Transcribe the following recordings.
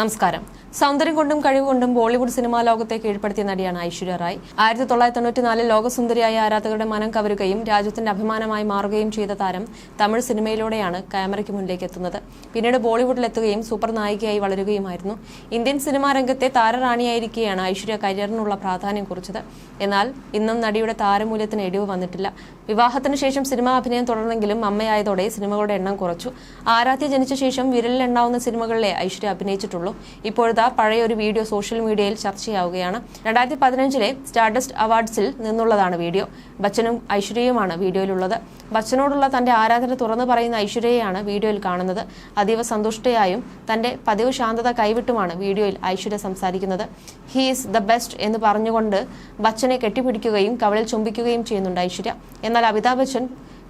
നമസ്കാരം. സൗന്ദര്യം കൊണ്ടും കഴിവ് കൊണ്ടും ബോളിവുഡ് സിനിമാ ലോകത്തെ കീഴ്പ്പെടുത്തിയ നടിയാണ് ഐശ്വര്യ റായ്. ആയിരത്തി തൊള്ളായിരത്തി തൊണ്ണൂറ്റിനാലിൽ ലോകസുന്ദരിയായ ആരാധകരുടെ മനം കവരുകയും രാജ്യത്തിന്റെ അഭിമാനമായി മാറുകയും ചെയ്ത താരം തമിഴ് സിനിമയിലൂടെയാണ് ക്യാമറയ്ക്ക് മുന്നിലേക്ക് എത്തുന്നത്. പിന്നീട് ബോളിവുഡിലെത്തുകയും സൂപ്പർ നായികയായി വളരുകയുമായിരുന്നു. ഇന്ത്യൻ സിനിമാ രംഗത്തെ താരറാണിയായിരിക്കെയാണ് ഐശ്വര്യ കരിയറിനുള്ള പ്രാധാന്യം കുറിച്ചത്. എന്നാൽ ഇന്നും നടിയുടെ താരമൂല്യത്തിന് ഇടിവ് വന്നിട്ടില്ല. വിവാഹത്തിന് ശേഷം സിനിമാ അഭിനയം തുടർന്നെങ്കിലും അമ്മയായതോടെ സിനിമകളുടെ എണ്ണം കുറച്ചു. ആരാധ്യ ജനിച്ച ശേഷം വിരലിലെണ്ണാവുന്ന സിനിമകളിലെ ഐശ്വര്യ അഭിനയിച്ചിട്ടുള്ളൂ ഇപ്പോഴത്തെ പഴയ ഒരു വീഡിയോ സോഷ്യൽ മീഡിയയിൽ ചർച്ചയാവുകയാണ് രണ്ടായിരത്തി പതിനഞ്ചിലെ സ്റ്റാർഡസ്റ്റ് അവാർഡ്സിൽ നിന്നുള്ളതാണ് വീഡിയോ. ബച്ചനും ഐശ്വര്യയുമാണ് വീഡിയോയിലുള്ളത്. ബച്ചനോടുള്ള തന്റെ ആരാധന തുറന്നു പറയുന്ന ഐശ്വര്യയാണ് വീഡിയോയിൽ കാണുന്നത്. അതീവ സന്തുഷ്ടയായും തന്റെ പതിവ് ശാന്തത കൈവിട്ടുമാണ് വീഡിയോയിൽ ഐശ്വര്യ സംസാരിക്കുന്നത്. ഹീ ഈസ് ദ ബെസ്റ്റ് എന്ന് പറഞ്ഞുകൊണ്ട് ബച്ചനെ കെട്ടിപ്പിടിക്കുകയും കവളിൽ ചുംബിക്കുകയും ചെയ്യുന്നുണ്ട് ഐശ്വര്യ. എന്നാൽ അമിതാഭ് ബച്ചൻ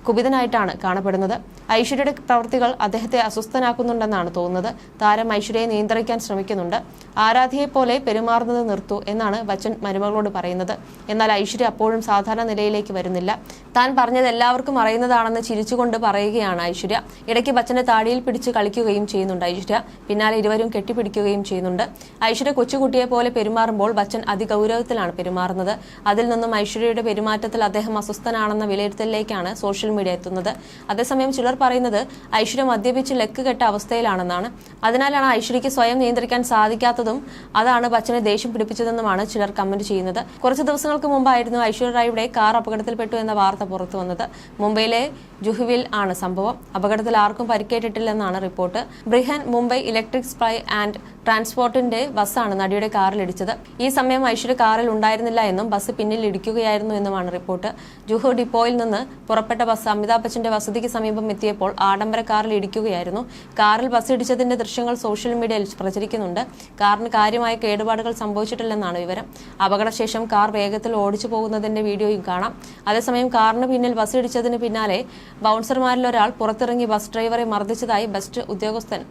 കുപിതനായിട്ടാണ് കാണപ്പെടുന്നത്. ഐശ്വര്യയുടെ പ്രവൃത്തികൾ അദ്ദേഹത്തെ അസ്വസ്ഥനാക്കുന്നുണ്ടെന്നാണ് തോന്നുന്നത്. താരം ഐശ്വര്യയെ നിയന്ത്രിക്കാൻ ശ്രമിക്കുന്നുണ്ട്. ആരാധ്യയെ പോലെ പെരുമാറുന്നത് നിർത്തൂ എന്നാണ് ബച്ചൻ മരുമകളോട് പറയുന്നത്. എന്നാൽ ഐശ്വര്യ അപ്പോഴും സാധാരണ നിലയിലേക്ക് വരുന്നില്ല. താൻ പറഞ്ഞത് എല്ലാവർക്കും അറിയുന്നതാണെന്ന് ചിരിച്ചുകൊണ്ട് പറയുകയാണ് ഐശ്വര്യ. ഇടയ്ക്ക് ബച്ചന്റെ താടിയിൽ പിടിച്ച് കളിക്കുകയും ചെയ്യുന്നുണ്ട് ഐശ്വര്യ. പിന്നാലെ ഇരുവരും കെട്ടിപ്പിടിക്കുകയും ചെയ്യുന്നുണ്ട്. ഐശ്വര്യ കൊച്ചുകുട്ടിയെ പോലെ പെരുമാറുമ്പോൾ ബച്ചൻ അതിഗൗരവത്തിലാണ് പെരുമാറുന്നത്. അതിൽ നിന്നും ഐശ്വര്യയുടെ പെരുമാറ്റത്തിൽ അദ്ദേഹം അസ്വസ്ഥനാണെന്ന വിലയിരുത്തലിലേക്കാണ് സോഷ്യൽ മീഡിയ എത്തുന്നത്. അതേസമയം ചിലർ പറയുന്നത് ഐശ്വര്യ മദ്യപിച്ച് ലെക്ക് കെട്ട അവസ്ഥയിലാണെന്നാണ്. അതിനാലാണ് ഐശ്വര്യയ്ക്ക് സ്വയം നിയന്ത്രിക്കാൻ സാധിക്കാത്തതും അതാണ് ബച്ചനെ ദേഷ്യം പിടിപ്പിച്ചതെന്നുമാണ് ചിലർ കമന്റ് ചെയ്യുന്നത്. കുറച്ച് ദിവസങ്ങൾക്ക് മുമ്പായിരുന്നു ഐശ്വര്യ റായിയുടെ കാർ അപകടത്തിൽപ്പെട്ടു എന്ന വാർത്ത പുറത്തു വന്നത്. മുംബൈയിലെ ജുഹുവിൽ ആണ് സംഭവം. അപകടത്തിൽ ആർക്കും പരിക്കേറ്റിട്ടില്ലെന്നാണ് report. Brihan Mumbai electric supply and ട്രാൻസ്പോർട്ടിന്റെ ബസ്സാണ് നടിയുടെ കാറിൽ ഇടിച്ചത്. ഈ സമയം ഐശ്വര്യ കാറിൽ ഉണ്ടായിരുന്നില്ല എന്നും ബസ് പിന്നിൽ ഇടിക്കുകയായിരുന്നു എന്നുമാണ് റിപ്പോർട്ട്. ജുഹു ഡിപ്പോയിൽ നിന്ന് പുറപ്പെട്ട ബസ് അമിതാഭ് ബച്ചന്റെ വസതിക്ക് സമീപം എത്തിയപ്പോൾ ആഡംബര കാറിൽ ഇടിക്കുകയായിരുന്നു. കാറിൽ ബസ് ഇടിച്ചതിന്റെ ദൃശ്യങ്ങൾ സോഷ്യൽ മീഡിയയിൽ പ്രചരിക്കുന്നുണ്ട്. കാറിന് കാര്യമായ കേടുപാടുകൾ സംഭവിച്ചിട്ടില്ലെന്നാണ് വിവരം. അപകടശേഷം കാർ വേഗത്തിൽ ഓടിച്ചു പോകുന്നതിന്റെ വീഡിയോയും കാണാം. അതേസമയം കാറിന് പിന്നിൽ ബസ് ഇടിച്ചതിന് പിന്നാലെ ബൗൺസർമാരിലൊരാൾ പുറത്തിറങ്ങി ബസ് ഡ്രൈവറെ മർദ്ദിച്ചതായി ബസ് ഉദ്യോഗസ്ഥൻ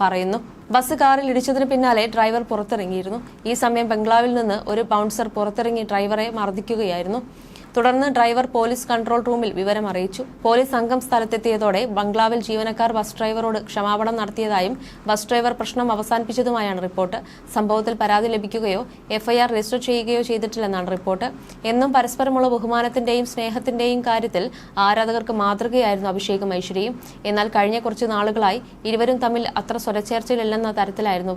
പറയുന്നു. ബസ് കാറിൽ ഇടിച്ചതിന് പിന്നാലെ ഡ്രൈവർ പുറത്തിറങ്ങിയിരുന്നു. ഈ സമയം ബംഗ്ലാവിൽ നിന്ന് ഒരു ബൗൺസർ പുറത്തിറങ്ങി ഡ്രൈവറെ മർദ്ദിക്കുകയായിരുന്നു. തുടർന്ന് ഡ്രൈവർ പോലീസ് കൺട്രോൾ റൂമിൽ വിവരം അറിയിച്ചു. പോലീസ് സംഘം സ്ഥലത്തെത്തിയതോടെ ബംഗ്ലാവിൽ ജീവനക്കാർ ബസ് ഡ്രൈവറോട് ക്ഷമാപണം നടത്തിയതായും ബസ് ഡ്രൈവർ പ്രശ്നം അവസാനിപ്പിച്ചതുമായാണ് റിപ്പോർട്ട്. സംഭവത്തിൽ പരാതി ലഭിക്കുകയോ എഫ്ഐആർ രജിസ്റ്റർ ചെയ്യുകയോ ചെയ്തിട്ടില്ലെന്നാണ് റിപ്പോർട്ട്. എന്നും പരസ്പരമുള്ള ബഹുമാനത്തിന്റെയും സ്നേഹത്തിന്റെയും കാര്യത്തിൽ ആരാധകർക്ക് മാതൃകയായിരുന്നു അഭിഷേകും ഐശ്വര്യയും. എന്നാൽ കഴിഞ്ഞ കുറച്ച് നാളുകളായി ഇരുവരും തമ്മിൽ അത്ര സ്വരച്ചേർച്ചയിലല്ലെന്ന തരത്തിലായിരുന്നു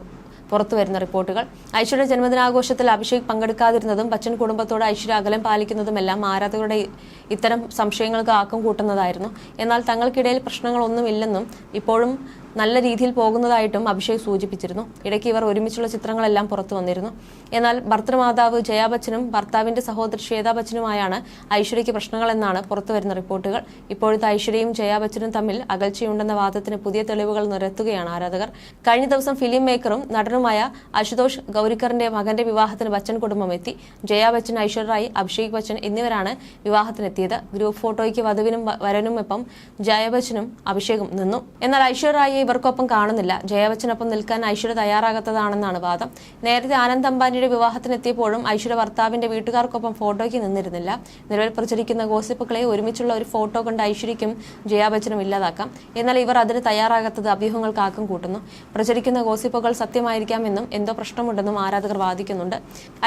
പുറത്തുവരുന്ന റിപ്പോർട്ടുകൾ. ഐശ്വര്യ ജന്മദിനാഘോഷത്തിൽ അഭിഷേക് പങ്കെടുക്കാതിരുന്നതും ബച്ചൻ കുടുംബത്തോട് ഐശ്വര്യ അകലം പാലിക്കുന്നതുമെല്ലാം ആരാധകരുടെ ഇത്തരം സംശയങ്ങൾക്ക് ആക്കം കൂട്ടുന്നതായിരുന്നു. എന്നാൽ തങ്ങൾക്കിടയിൽ പ്രശ്നങ്ങളൊന്നുമില്ലെന്നും ഇപ്പോഴും നല്ല രീതിയിൽ പോകുന്നതായിട്ടും അഭിഷേക് സൂചിപ്പിച്ചിരുന്നു. ഇടയ്ക്ക് ഇവർ ഒരുമിച്ചുള്ള ചിത്രങ്ങളെല്ലാം പുറത്തു വന്നിരുന്നു. എന്നാൽ ഭർത്തൃമാതാവ് ജയാ ബച്ചനും ഭർത്താവിന്റെ സഹോദരി ശ്വേതാ ബച്ചനുമായാണ് ഐശ്വര്യയ്ക്ക് പ്രശ്നങ്ങളെന്നാണ് പുറത്തുവരുന്ന റിപ്പോർട്ടുകൾ. ഇപ്പോഴത്തെ ഐശ്വര്യയും ജയാ ബച്ചനും തമ്മിൽ അകൽച്ചയുണ്ടെന്ന വാദത്തിന് പുതിയ തെളിവുകൾ നിരത്തുകയാണ് ആരാധകർ. കഴിഞ്ഞ ദിവസം ഫിലിം മേക്കറും നടനുമായ അശുതോഷ് ഗൌരിക്കറിന്റെ മകന്റെ വിവാഹത്തിന് ബച്ചൻ കുടുംബം എത്തി. ജയാ ബച്ചൻ ഐശ്വര്യ അഭിഷേക് ബച്ചൻ എന്നിവരാണ് വിവാഹത്തിനെത്തിയത്. ഗ്രൂപ്പ് ഫോട്ടോയ്ക്ക് വധുവിനും വരനും വരനുമൊപ്പം ജയ ബച്ചനും അഭിഷേകും നിന്നു. എന്നാൽ ഐശ്വര്യ ഇവർക്കൊപ്പം കാണുന്നില്ല. ജയവച്ചനൊപ്പം നിൽക്കാൻ ഐശ്വര്യ തയ്യാറാകാത്തതാണെന്നാണ് വാദം. നേരത്തെ ആനന്ദ് അംബാനിയുടെ വിവാഹത്തിനെത്തിയപ്പോഴും ഐശ്വര്യ ഭർത്താവിന്റെ വീട്ടുകാർക്കൊപ്പം ഫോട്ടോയ്ക്ക് നിന്നിരുന്നില്ല. നിലവിൽ പ്രചരിക്കുന്ന ഗോസിപ്പുകളെ ഒരുമിച്ചുള്ള ഒരു ഫോട്ടോ കൊണ്ട് ജയാ ബച്ചനും ഇല്ലാതാക്കാം. എന്നാൽ ഇവർ അതിന് തയ്യാറാകാത്തത് അഭ്യൂഹങ്ങൾക്ക് ആക്കം കൂട്ടുന്നു. പ്രചരിക്കുന്ന ഗോസിപ്പുകൾ സത്യമായിരിക്കാമെന്നും എന്തോ പ്രശ്നമുണ്ടെന്നും ആരാധകർ വാദിക്കുന്നുണ്ട്.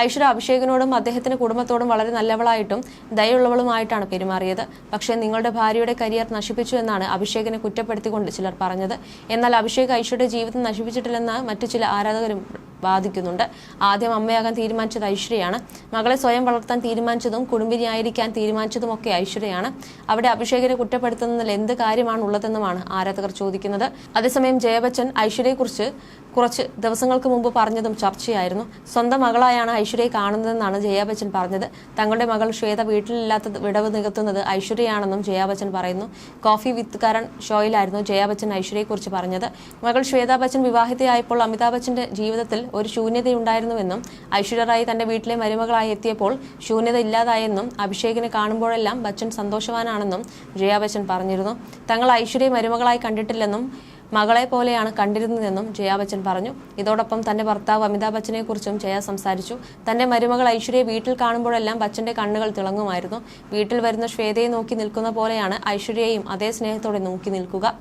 ഐശ്വര്യ അഭിഷേകിനോടും അദ്ദേഹത്തിന്റെ കുടുംബത്തോടും വളരെ നല്ലവളായിട്ടും ദയുള്ളവളുമായിട്ടാണ് പെരുമാറിയത്. പക്ഷേ നിങ്ങളുടെ ഭാര്യയുടെ കരിയർ നശിപ്പിച്ചു എന്നാണ് അഭിഷേകിനെ കുറ്റപ്പെടുത്തിക്കൊണ്ട് ചിലർ പറഞ്ഞത്. എന്നാൽ അഭിഷേക് ഐശ്വര്യ ജീവിതം നശിപ്പിച്ചിട്ടില്ലെന്ന് മറ്റു ചില ആരാധകരും വാദിക്കുന്നുണ്ട്. ആദ്യം അമ്മയാകാൻ തീരുമാനിച്ചത് ഐശ്വര്യയാണ്. മകളെ സ്വയം വളർത്താൻ തീരുമാനിച്ചതും കുടുംബിനിയായിരിക്കാൻ തീരുമാനിച്ചതുമൊക്കെ ഐശ്വര്യയാണ്. അവിടെ അഭിഷേകിനെ കുറ്റപ്പെടുത്തുന്നതിൽ എന്ത് കാര്യമാണ് ഉള്ളതെന്നുമാണ് ആരാധകർ ചോദിക്കുന്നത്. അതേസമയം ജയബച്ചൻ ഐശ്വര്യയെക്കുറിച്ച് കുറച്ച് ദിവസങ്ങൾക്ക് മുമ്പ് പറഞ്ഞതും ചർച്ചയായിരുന്നു. സ്വന്തം മകളായാണ് ഐശ്വര്യയെ കാണുന്നതെന്നാണ് ജയാ ബച്ചൻ പറഞ്ഞത്. തങ്ങളുടെ മകൾ ശ്വേത വീട്ടിലില്ലാത്ത വിടവ് നികത്തുന്നത് ഐശ്വര്യയാണെന്നും ജയാ ബച്ചൻ പറയുന്നു. കോഫി വിത്ത് കരൺ ഷോയിലായിരുന്നു ജയാ ബച്ചൻ ഐശ്വര്യയെക്കുറിച്ച് പറഞ്ഞത്. മകൾ ശ്വേതാ ബച്ചൻ വിവാഹിതയായപ്പോൾ അമിതാഭ് ബച്ചന്റെ ജീവിതത്തിൽ ഒരു ശൂന്യതയുണ്ടായിരുന്നുവെന്നും ഐശ്വര്യ റായി തന്റെ വീട്ടിലെ മരുമകളായി എത്തിയപ്പോൾ ശൂന്യത ഇല്ലാതായെന്നും അഭിഷേകിനെ കാണുമ്പോഴെല്ലാം ബച്ചൻ സന്തോഷവാനാണെന്നും ജയാ ബച്ചൻ പറഞ്ഞിരുന്നു. തങ്ങൾ ഐശ്വര്യയെ മരുമകളായി കണ്ടിട്ടില്ലെന്നും മകളെ പോലെയാണ് കണ്ടിരുന്നതെന്നും ജയാ ബച്ചൻ പറഞ്ഞു. ഇതോടൊപ്പം തന്റെ ഭർത്താവ് അമിതാഭ് ബച്ചനെ കുറിച്ചും ജയ സംസാരിച്ചു. തന്റെ മരുമകൾ ഐശ്വര്യയെ വീട്ടിൽ കാണുമ്പോഴെല്ലാം ബച്ചന്റെ കണ്ണുകൾ തിളങ്ങുമായിരുന്നു. വീട്ടിൽ വരുന്ന ശ്വേതയെ നോക്കി നിൽക്കുന്ന പോലെയാണ് ഐശ്വര്യയെയും അതേ സ്നേഹത്തോടെ നോക്കി നിൽക്കുക.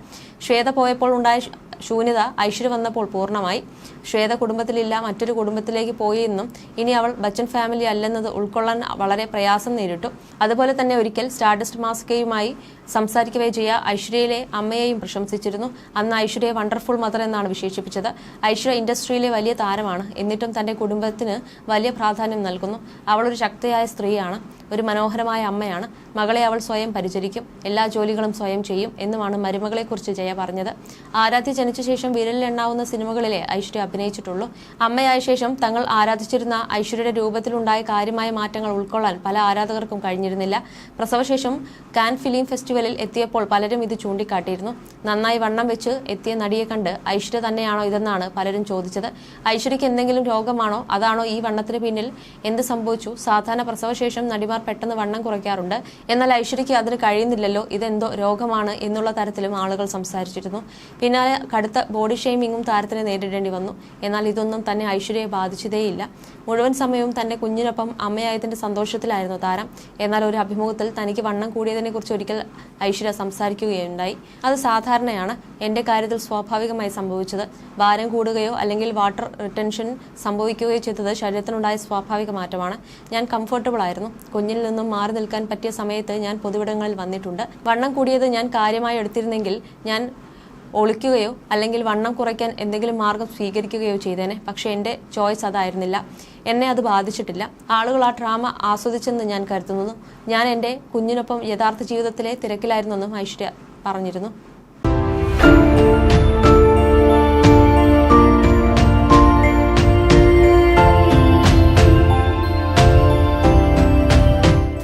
ശ്വേത പോയപ്പോൾ ഉണ്ടായ ശൂന്യത ഐശ്വര്യ വന്നപ്പോൾ പൂർണമായി. ശ്വേത കുടുംബത്തിലില്ല മറ്റൊരു കുടുംബത്തിലേക്ക് പോയി എന്നും ഇനി അവൾ ബച്ചൻ ഫാമിലി അല്ലെന്നത് ഉൾക്കൊള്ളാൻ വളരെ പ്രയാസം നേരിട്ടു. അതുപോലെ തന്നെ ഒരിക്കൽ സ്റ്റാർഡസ്റ്റ് മാസ്കയുമായി സംസാരിക്കവേ ചെയ്യ ഐശ്വര്യയിലെ അമ്മയെയും പ്രശംസിച്ചിരുന്നു. അന്ന് ഐശ്വര്യയെ വണ്ടർഫുൾ മദർ എന്നാണ് വിശേഷിപ്പിച്ചത്. ഐശ്വര്യ ഇൻഡസ്ട്രിയിലെ വലിയ താരമാണ്. എന്നിട്ടും തന്റെ കുടുംബത്തിന് വലിയ പ്രാധാന്യം നൽകുന്നു. അവളൊരു ശക്തിയായ സ്ത്രീയാണ്. ഒരു മനോഹരമായ അമ്മയാണ്. മകളെ അവൾ സ്വയം പരിചരിക്കും എല്ലാ ജോലികളും സ്വയം ചെയ്യും എന്നുമാണ് മരുമകളെക്കുറിച്ച് ജയ പറഞ്ഞത്. ആരാധ്യ ജനിച്ച ശേഷം വിരലിലെണ്ണാവുന്ന സിനിമകളിലെ ഐശ്വര്യ അഭിനയിച്ചിട്ടുള്ളൂ. അമ്മയായ ശേഷം തങ്ങൾ ആരാധിച്ചിരുന്ന ഐശ്വര്യയുടെ രൂപത്തിലുണ്ടായ കാര്യമായ മാറ്റങ്ങൾ ഉൾക്കൊള്ളാൻ പല ആരാധകർക്കും കഴിഞ്ഞിരുന്നില്ല. പ്രസവശേഷം കാൻ ഫിലിം ഫെസ്റ്റിവലിൽ എത്തിയപ്പോൾ പലരും ഇത് ചൂണ്ടിക്കാട്ടിയിരുന്നു. നന്നായി വണ്ണം വെച്ച് എത്തിയ നടിയെ കണ്ട് ഐശ്വര്യ തന്നെയാണോ ഇതെന്നാണ് പലരും ചോദിച്ചത്. ഐശ്വര്യയ്ക്ക് എന്തെങ്കിലും രോഗമാണോ? അതാണോ ഈ വണ്ണത്തിന് പിന്നിൽ എന്ത് സംഭവിച്ചു? സാധാരണ പ്രസവശേഷം നടിമാർ പെട്ടെന്ന് വണ്ണം കുറയ്ക്കാറുണ്ട്. എന്നാൽ ഐശ്വര്യയ്ക്ക് അതിന് കഴിയുന്നില്ലല്ലോ ഇതെന്തോ രോഗമാണ് എന്നുള്ള തരത്തിലും ആളുകൾ സംസാരിച്ചിരുന്നു. പിന്നാലെ കടുത്ത ബോഡി ഷെയ്മിങ്ങും താരത്തിന് നേരിടേണ്ടി വന്നു. എന്നാൽ ഇതൊന്നും തന്നെ ഐശ്വര്യയെ ബാധിച്ചതേയില്ല. മുഴുവൻ സമയവും തന്റെ കുഞ്ഞിനൊപ്പം അമ്മയായതിന്റെ സന്തോഷത്തിലായിരുന്നു താരം. എന്നാൽ ഒരു അഭിമുഖത്തിൽ തനിക്ക് വണ്ണം കൂടിയതിനെക്കുറിച്ച് ഒരിക്കൽ ഐശ്വര്യ സംസാരിക്കുകയുണ്ടായി. അത് സാധാരണയാണ്. എന്റെ കാര്യത്തിൽ സ്വാഭാവികമായി സംഭവിച്ചത്. ഭാരം കൂടുകയോ അല്ലെങ്കിൽ വാട്ടർ റിട്ടൻഷൻ സംഭവിക്കുകയോ ചെയ്തത് ശരീരത്തിനുണ്ടായ സ്വാഭാവിക മാറ്റമാണ്. ഞാൻ കംഫർട്ടബിൾ ആയിരുന്നു. കുഞ്ഞിൽ നിന്നും മാറി നിൽക്കാൻ പറ്റിയ സമയത്ത് ഞാൻ പൊതുവിടങ്ങളിൽ വന്നിട്ടുണ്ട്. വണ്ണം കൂടിയത് ഞാൻ കാര്യമായി എടുത്തിരുന്നെങ്കിൽ ഞാൻ ഒളിക്കുകയോ അല്ലെങ്കിൽ വണ്ണം കുറയ്ക്കാൻ എന്തെങ്കിലും മാർഗം സ്വീകരിക്കുകയോ ചെയ്തേനെ. പക്ഷേ എന്റെ ചോയ്സ് അതായിരുന്നില്ല. എന്നെ അത് ബാധിച്ചിട്ടില്ല. ആളുകൾ ആ ഡ്രാമ ആസ്വദിച്ചെന്ന് ഞാൻ കരുതുന്നു. ഞാൻ എന്റെ കുഞ്ഞിനൊപ്പം യഥാർത്ഥ ജീവിതത്തിലെ തിരക്കിലായിരുന്നെന്നും ഐശ്വര്യ പറഞ്ഞിരുന്നു.